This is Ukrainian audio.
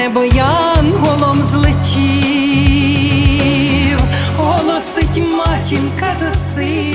небо янголом злетів, голосить матінка заси.